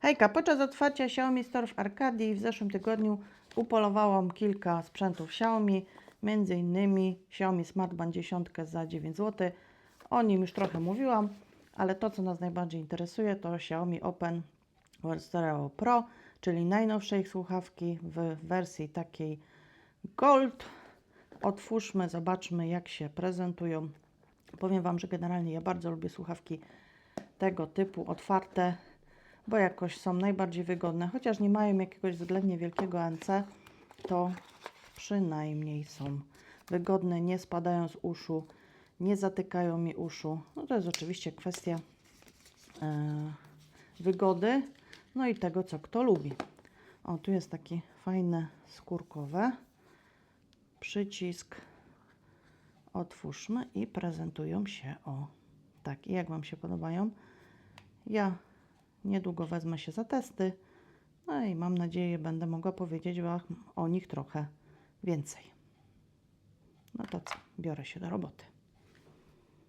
Hejka, podczas otwarcia Xiaomi Store w Arkadii w zeszłym tygodniu upolowałam kilka sprzętów Xiaomi, między innymi Xiaomi Smart Band 10 za 9 zł. O nim już trochę mówiłam, ale to co nas najbardziej interesuje to Xiaomi Open World Stereo Pro, czyli najnowsze ich słuchawki w wersji takiej Gold. Otwórzmy, zobaczmy jak się prezentują. Powiem Wam, że generalnie ja bardzo lubię słuchawki tego typu otwarte, bo jakoś są najbardziej wygodne. Chociaż nie mają jakiegoś względnie wielkiego ANC, to przynajmniej są wygodne, nie spadają z uszu, nie zatykają mi uszu. No to jest oczywiście kwestia e, wygody, no i tego, co kto lubi. O, tu jest takie fajne skórkowe. Przycisk. Otwórzmy i prezentują się o tak. I jak Wam się podobają? Ja niedługo wezmę się za testy. No i mam nadzieję, będę mogła powiedzieć Wam o nich trochę więcej. No to co? Biorę się do roboty.